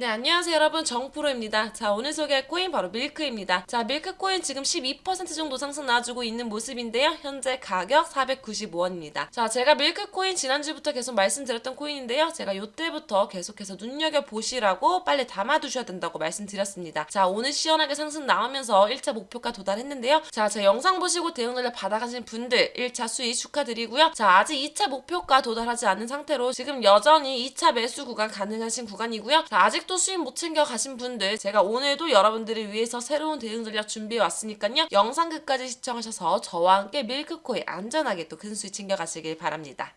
네, 안녕하세요 여러분 정프로입니다. 자, 오늘 소개할 코인 바로 밀크입니다. 자, 밀크 코인 지금 12% 정도 상승 나와주고 있는 모습인데요. 현재 가격 495원입니다. 자, 제가 밀크 코인 지난주부터 계속 말씀드렸던 코인인데요. 제가 요때부터 계속해서 눈여겨보시라고 빨리 담아두셔야 된다고 말씀드렸습니다. 자, 오늘 시원하게 상승 나오면서 1차 목표가 도달했는데요. 자, 제 영상 보시고 대응 전략 받아가신 분들 1차 수익 축하드리고요. 자, 아직 2차 목표가 도달하지 않은 상태로 지금 여전히 2차 매수 구간 가능하신 구간이고요. 자, 아직 도 수익 못 챙겨 가신 분들 제가 오늘도 여러분들을 위해서 새로운 대응 전략 준비해 왔으니까요. 영상 끝까지 시청하셔서 저와 함께 밀크코인 안전하게 또 큰 수익 챙겨 가시길 바랍니다.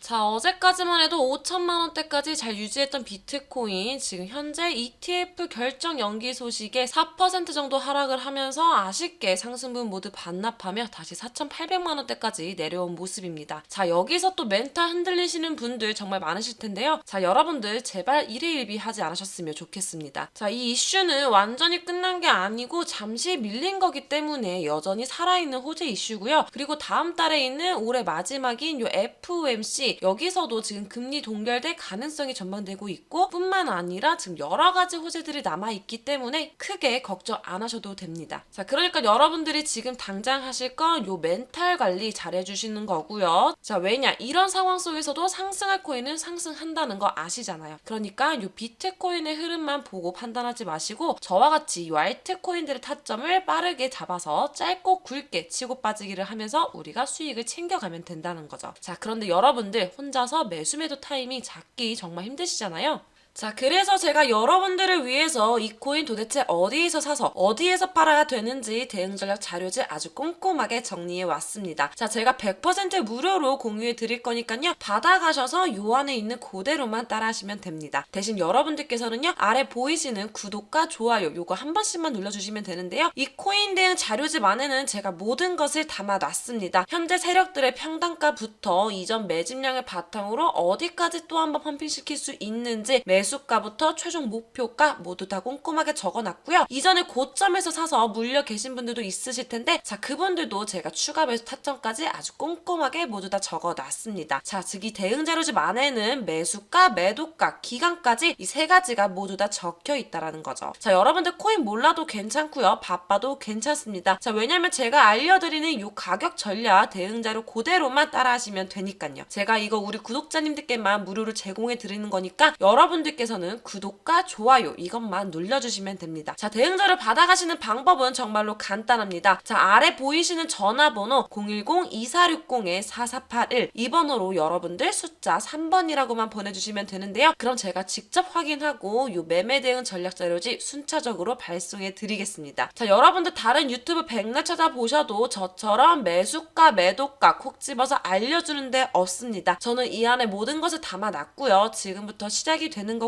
자, 어제까지만 해도 5천만 원대까지 잘 유지했던 비트코인 지금 현재 ETF 결정 연기 소식에 4% 정도 하락을 하면서 아쉽게 상승분 모두 반납하며 다시 4,800만 원대까지 내려온 모습입니다. 자, 여기서 또 멘탈 흔들리시는 분들 정말 많으실 텐데요. 자, 여러분들 제발 일희일비 하지 않으셨으면 좋겠습니다. 자, 이 이슈는 완전히 끝난 게 아니고 잠시 밀린 거기 때문에 여전히 살아있는 호재 이슈고요. 그리고 다음 달에 있는 올해 마지막인 요 FOMC 여기서도 지금 금리 동결될 가능성이 전망되고 있고 뿐만 아니라 지금 여러 가지 호재들이 남아 있기 때문에 크게 걱정 안 하셔도 됩니다. 자, 그러니까 여러분들이 지금 당장 하실 건 요 멘탈 관리 잘 해 주시는 거고요. 자, 왜냐 이런 상황 속에서도 상승할 코인은 상승한다는 거 아시잖아요. 그러니까 요 비트코인의 흐름만 보고 판단하지 마시고 저와 같이 요 알트 코인들의 타점을 빠르게 잡아서 짧고 굵게 치고 빠지기를 하면서 우리가 수익을 챙겨가면 된다는 거죠. 자, 그런데 여러분들 혼자서 매수 매도 타이밍 잡기 정말 힘드시잖아요. 자, 그래서 제가 여러분들을 위해서 이 코인 도대체 어디에서 사서 어디에서 팔아야 되는지 대응 전략 자료지 아주 꼼꼼하게 정리해 왔습니다. 자, 제가 100% 무료로 공유해 드릴 거니까요. 받아가셔서 요 안에 있는 그대로만 따라하시면 됩니다. 대신 여러분들께서는요. 아래 보이시는 구독과 좋아요 요거 한 번씩만 눌러주시면 되는데요. 이 코인 대응 자료집 안에는 제가 모든 것을 담아 놨습니다. 현재 세력들의 평단가부터 이전 매집량을 바탕으로 어디까지 또 한번 펌핑시킬 수 있는지 매수 가부터 최종 목표가 모두 다 꼼꼼하게 적어놨고요. 이전에 고점에서 사서 물려 계신 분들도 있으실 텐데 자 그분들도 제가 추가 매수 타점까지 아주 꼼꼼하게 모두 다 적어놨습니다. 자 즉 이 대응 자료집 안에는 매수가, 매도가, 기간까지 이 세 가지가 모두 다 적혀 있다라는 거죠. 자 여러분들 코인 몰라도 괜찮고요. 바빠도 괜찮습니다. 자 왜냐면 제가 알려드리는 요 가격 전략 대응 자료 그대로만 따라하시면 되니까요. 제가 이거 우리 구독자님들께만 무료로 제공해 드리는 거니까 여러분들 께서는 구독과 좋아요 이것만 눌러주시면 됩니다. 자 대응 자료 받아가시는 방법은 정말로 간단합니다. 자 아래 보이시는 전화번호 010-2460-4481 이 번호로 여러분들 숫자 3번이라고만 보내주시면 되는데요. 그럼 제가 직접 확인하고 요 매매 대응 전략 자료지 순차적으로 발송해 드리겠습니다. 자 여러분들 다른 유튜브 백날 찾아보셔도 저처럼 매수가 매도가 콕 집어서 알려주는 데 없습니다. 저는 이 안에 모든 것을 담아놨고요. 지금부터 시작이 되는 거고